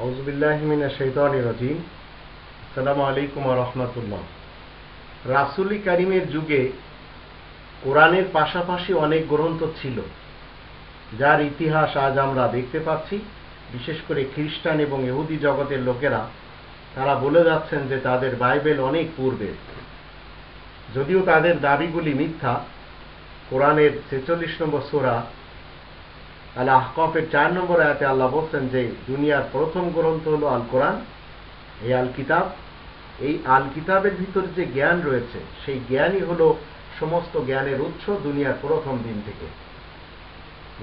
রাজিম। আসসালামু আলাইকুম রহমতুল্লাহ। রাসুলি কারিমের যুগে কোরআনের পাশাপাশি অনেক গ্রন্থ ছিল, যার ইতিহাস আজ আমরা দেখতে পাচ্ছি। বিশেষ করে খ্রিস্টান এবং ইহুদি জগতের লোকেরা, তারা বলে যাচ্ছেন যে তাদের বাইবেল অনেক পূর্বে যদিও তাদের দাবিগুলি মিথ্যা, কোরআনের ছেচল্লিশ নম্বর সোরা আল আহকফের চার নম্বর আয়াতে আল্লাহ বলছেন যে দুনিয়ার প্রথম গ্রন্থ হলো আল কোরআন এই আল কিতাব এই আল কিতাবের ভিতরে যে জ্ঞান রয়েছে, সেই জ্ঞানই হলো সমস্ত জ্ঞানের উৎস দুনিয়ার প্রথম দিন থেকে।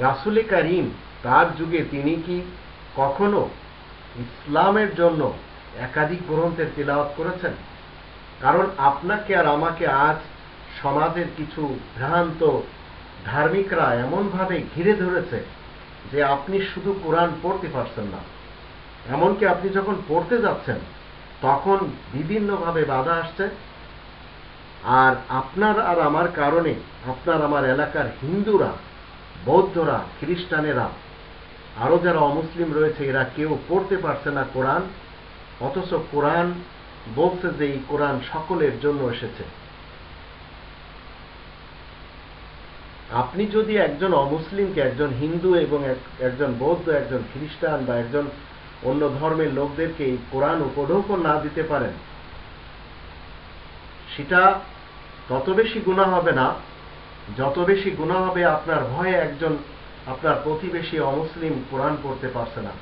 রাসুলে কারিম তার যুগে তিনি কি কখনো ইসলামের জন্য একাধিক গ্রন্থের তিলাওয়াত করেছেন? কারণ আপনাকে আর আমাকে আজ সমাজের কিছু ভ্রান্ত ধার্মিকরা এমনভাবে ঘিরে ধরেছে যে আপনি শুধু কোরআন পড়তে পারছেন না, এমনকি আপনি যখন পড়তে যাচ্ছেন, তখন বিভিন্নভাবে বাধা আসছে। আর আপনার আর আমার কারণে আপনার আমার এলাকার হিন্দুরা, বৌদ্ধরা, খ্রিস্টানেরা আরও যারা অমুসলিম রয়েছে, এরা কেউ পড়তে পারছে না কোরআন, অথচ কোরআন বলছে যে এই কোরআন সকলের জন্য এসেছে। আপনি যদি একজন অমুসলিমকে একজন হিন্দু এবং একজন বৌদ্ধ, একজন খ্রিস্টান বা একজন অন্য ধর্মের লোকদেরকে এই কোরআন উপঢৌকন না দিতে পারেন, সেটা তত বেশি গুণা হবে না। যত বেশি গুণা হবে, আপনার ভয়ে একজন আপনার প্রতিবেশী অমুসলিম কোরআন পড়তে পারছে না।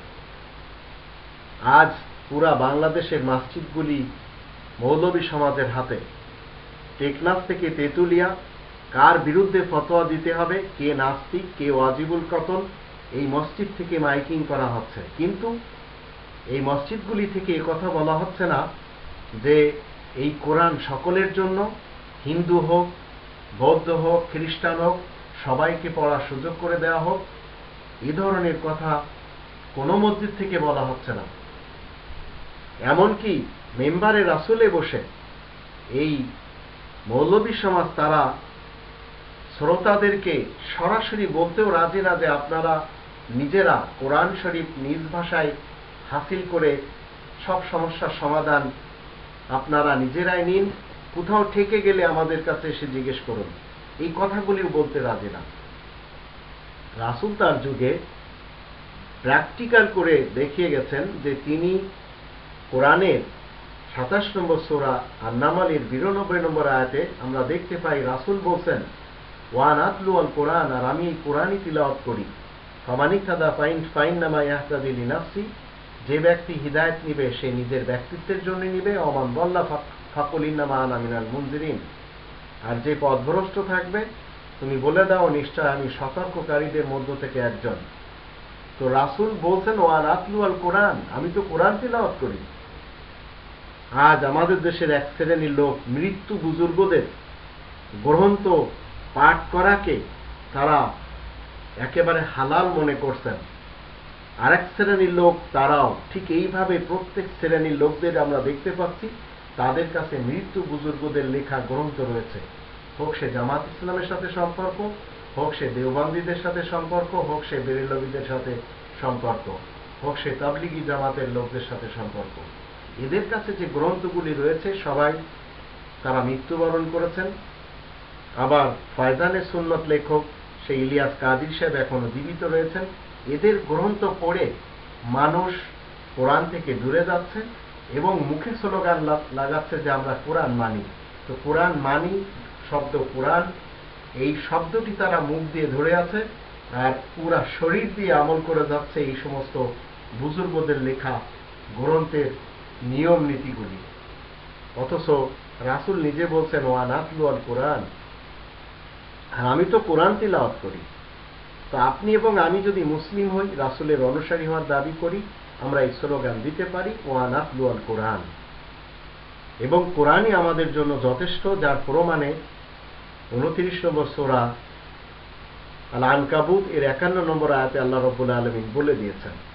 আজ পুরা বাংলাদেশের মসজিদগুলি মৌলবী সমাজের হাতে। টেকনাফ থেকে তেতুলিয়া কার বিরুদ্ধে ফতোয়া দিতে হবে, কে নাস্তিক, কে ওয়াজিবুল কতল, এই মসজিদ থেকে মাইকিং করা হচ্ছে। কিন্তু এই মসজিদগুলি থেকে কথা বলা হচ্ছে না যে এই কোরআন সকলের জন্য, হিন্দু হোক, বৌদ্ধ হোক, খ্রিস্টান হোক, সবাইকে পড়ার সুযোগ করে দেওয়া হোক, এ ধরনের কথা কোনো মসজিদ থেকে বলা হচ্ছে না। এমনকি মেম্বারে রাসুলে বসে এই মৌলবী সমাজ তারা শ্রোতাদেরকে সরাসরি বলতেও রাজি না যে আপনারা নিজেরা কোরআন শরীফ নিজ ভাষায় হাসিল করে সব সমস্যার সমাধান আপনারা নিজেরাই নিন। কোথাও ঠেকে গেলে আমাদের কাছে এসে জিজ্ঞেস করুন। এই কথাগুলিও বলতে রাজি না। রাসুল তার যুগে প্র্যাকটিক্যাল করে দেখিয়ে গেছেন যে তিনি কোরআনের সাতাশ নম্বর সোরা আর নামালির বিরানব্বই নম্বর আয়াতে আমরা দেখতে পাই রাসুল বলছেন ওয়ান আতলু আল কোরআন, আর আমি এই কোরআনই তিলাওয়াত করি। ফমানিক ফাইন ফাইন নামা ইয়াহতাদিল নাফসি যে ব্যক্তি হৃদায়ত নিবে, সে নিজের ব্যক্তিত্বের জন্য নিবে অমান বল্লা ফাকুলিন নামা আনামিনাল মুনজিরিন। আর যে পথভ্রষ্ট থাকবে, তুমি বলে দাও, নিশ্চয় আমি সতর্ককারীদের মধ্য থেকে একজন। তো রাসুল বলছেন, ওয়ান আতলু আল কোরআন, আমি তো কোরআন তিলাওয়াত করি। আজ আমাদের দেশের এক শ্রেণির লোক, মৃত্যু বুজুর্গদের গ্রন্থ পাঠ করাকে তারা একেবারে হালাল মনে করছেন। আরেক শ্রেণির লোক তারাও ঠিক এইভাবে প্রত্যেক শ্রেণির লোকদের আমরা দেখতে পাচ্ছি, তাদের কাছে মৃত্যু বুজুর্গদের লেখা গ্রন্থ রয়েছে। হোক সে জামাত ইসলামের সাথে সম্পর্ক, হোক সে দেওবান্দিদের সাথে সম্পর্ক, হোক সে বেরেলবিদের সাথে সম্পর্ক, হোক সে তাবলিগি জামাতের লোকদের সাথে সম্পর্ক। এদের কাছে যে গ্রন্থগুলি রয়েছে, সবাই তারা মৃত্যুবরণ করেছেন। আবার ফয়জানে সুন্নত লেখক সেই ইলিয়াস কাদির সাহেব এখনও জীবিত রয়েছেন। এদের গ্রন্থ পড়ে মানুষ কোরআন থেকে দূরে যাচ্ছে এবং মুখে স্লোগান লাগাচ্ছে যে আমরা কোরআন মানি। তো কোরআন মানি শব্দ কোরআন, এই শব্দটি তারা মুখ দিয়ে ধরে আছে আর পুরা শরীর দিয়ে আমল করে যাচ্ছে এই সমস্ত বুজুর্গদের লেখা গ্রন্থের নিয়ম নীতিগুলি। অথচ রাসুল নিজে বলছেন ওয়ান আতলু আল কোরআন আর আমি তো কোরআন তিলাওয়াত করি। তো আপনি এবং আমি যদি মুসলিম হই, রাসুলের অনুসারী হওয়ার দাবি করি, আমরা এই স্লোগান দিতে পারি ওয়ান আতলু আল কোরআন। এবং কোরআনই আমাদের জন্য যথেষ্ট, যার প্রমাণে উনত্রিশ নম্বর সোরা আল আনকাবুত এর একান্ন নম্বর আয়াতে আল্লাহ রব্বুল আলমিন বলে দিয়েছেন।